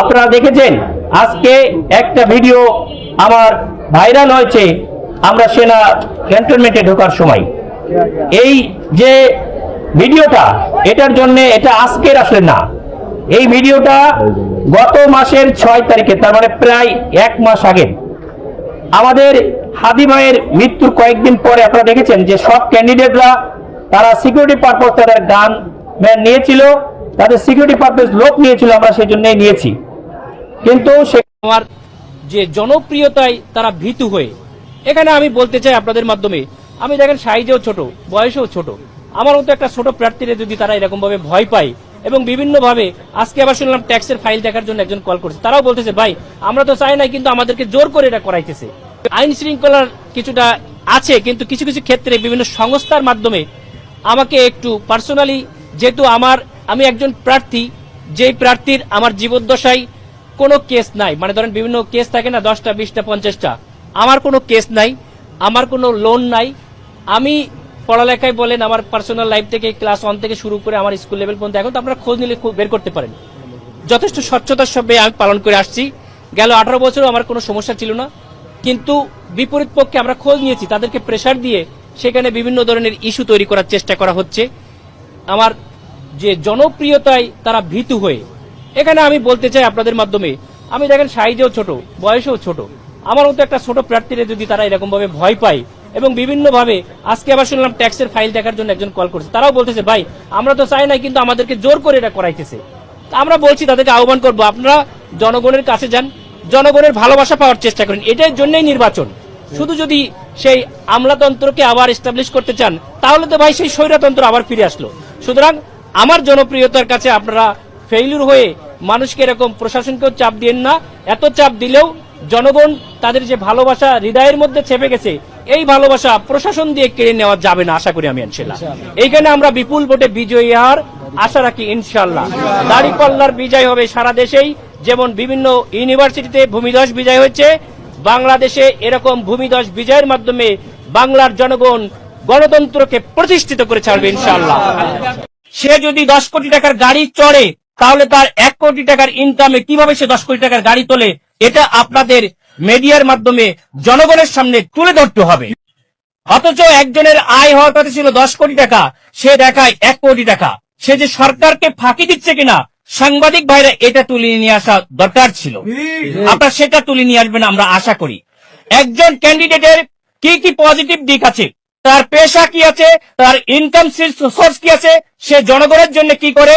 আপনারা দেখেছেন, আজকে একটা ভিডিও আমার ভাইরাল হয়েছে আমরা সেনা ক্যান্টনমেন্টে ঢোকার সময়। এই যে ভিডিওটা, এটার জন্য এটা আজকের আসলে না। এই ভিডিওটা গত মাসের ছয় তারিখে, তার মানে প্রায় এক মাস আগে। আমাদের হাদি ভাইয়ের মৃত্যুর কয়েকদিন পরে আপনারা দেখেছেন যে সব ক্যান্ডিডেটরা তারা সিকিউরিটি পারপোজ তাদের গান নিয়েছিল। তাদের সিকিউরিটি পারপোজ লোক নিয়েছিল, আমরা সেই জন্যই নিয়েছি। কিন্তু সে আমার যে জনপ্রিয়তায় তারা ভীতু হয়ে, এখানে আমি বলতে চাই আপনাদের মাধ্যমে, আমি দেখেন সাইজেও ছোট, বয়সেও ছোট। আমার মতো একটা ছোট প্রার্থীরা যদি তারা এরকম ভাবে ভয় পায় এবং বিভিন্ন ভাবে আজকে আবার শুনলাম ট্যাক্সের ফাইল দেখার জন্য একজন কল করেছে। তারাও বলতেছে, ভাই, আমরা তো চাই না কিন্তু আমাদেরকে জোর করে এটা করাইতেছে। আইন শৃঙ্খলার কিছুটা আছে, কিন্তু কিছু কিছু ক্ষেত্রে বিভিন্ন সংস্থার মাধ্যমে আমাকে একটু পার্সোনালি যেহেতু আমার আমি একজন প্রার্থী, যেই প্রার্থীর আমার জীবদ্দশায় কোনো কেস নাই। মানে ধরেন বিভিন্ন কেস থাকে না, দশটা, বিশটা, পঞ্চাশটা। আমার কোনো কেস নাই, আমার কোনো লোন নাই। আমি পড়ালেখায় বলেন আমার পার্সোনাল লাইফ থেকে ক্লাস ওয়ান থেকে শুরু করে আমার স্কুল লেভেল পর্যন্ত, এখন তো আপনারা খোঁজ নিলে বের করতে পারেন। যথেষ্ট স্বচ্ছতার সঙ্গে আমি পালন করে আসছি। গেল আঠারো বছরও আমার কোনো সমস্যা ছিল না। কিন্তু বিপরীত পক্ষে আমরা খোঁজ নিয়েছি, তাদেরকে প্রেশার দিয়ে সেখানে বিভিন্ন ধরনের ইস্যু তৈরি করার চেষ্টা করা হচ্ছে। আমার যে জনপ্রিয়তায় তারা ভীতু হয়ে। এখানে আমি বলতে চাই আপনাদের মাধ্যমে, আমি দেখেন সাইজেও ছোট, বয়সেও ছোট। আমার মতো একটা ছোট প্রার্থীরা যদি তারা এরকম ভাবে ভয় পায় এবং বিভিন্ন ভাবে আজকে আবার শুনলাম ট্যাক্সের ফাইল দেখার জন্য একজন কল করছে। তারাও বলতেছে, ভাই, আমরা তো চাই না কিন্তু আমাদেরকে জোর করে এটা করাইতেছে। আমরা বলছি, তাদেরকে আহ্বান করব, আপনারা জনগণের কাছে যান, জনগণের ভালোবাসা পাওয়ার চেষ্টা করেন। এটার জন্যই নির্বাচন। শুধু যদি সেই আমলাতন্ত্রকে আবার এস্টাবলিশ করতে চান, তাহলে তো ভাই সেই স্বৈরতন্ত্র আবার ফিরে আসলো। সুতরাং আমার জনপ্রিয়তার কাছে আপনারা ফেইলুর হয়ে মানুষকে এরকম প্রশাসনকেও চাপ দিয়েন না। এত চাপ দিলেও জনগণ তাদের যে ভালোবাসা হৃদয়ের মধ্যে চেপে গেছে এই ভালোবাসা প্রশাসন দিয়ে কেড়ে নেওয়া যাবে না আশা করি আমি ইনশাল্লাহ এইখানে আমরা বিপুল ভোটে বিজয়ী হওয়ার আশা রাখি ইনশাল্লাহ দাড়িপাল্লার বিজয় হবে সারা দেশেই। যেমন বিভিন্ন ইউনিভার্সিটিতে ভূমিধস বিজয় হয়েছে বাংলাদেশে এরকম ভূমিধস বিজয়ের মাধ্যমে বাংলার জনগণ গণতন্ত্রকে প্রতিষ্ঠিত করে ছাড়বে ইনশাল্লাহ সে যদি দশ কোটি টাকার গাড়ি চড়ে, তাহলে তার এক কোটি টাকার ইনকামে কীভাবে সে দশ কোটি টাকার গাড়ি তোলে? এটা আপনাদের মিডিয়ার মাধ্যমে জনগণের সামনে তুলে ধরতে হবে। অথচ একজনের আয় হওয়ার কথা ছিল দশ কোটি টাকা, সে দেখায় এক কোটি টাকা। সে যে সরকারকে ফাঁকি দিচ্ছে কিনা, সাংবাদিক ভাইরা এটা তুলে নিয়ে আসা দরকার ছিল। আপনারা সেটা তুলে নিয়ে আসবেন, আমরা আশা করি। একজন ক্যান্ডিডেটের কি কি পজিটিভ দিক আছে? তার পেশা কি আছে? তার ইনকাম সোর্স কি আছে? সে জনগণের জন্য কি করে?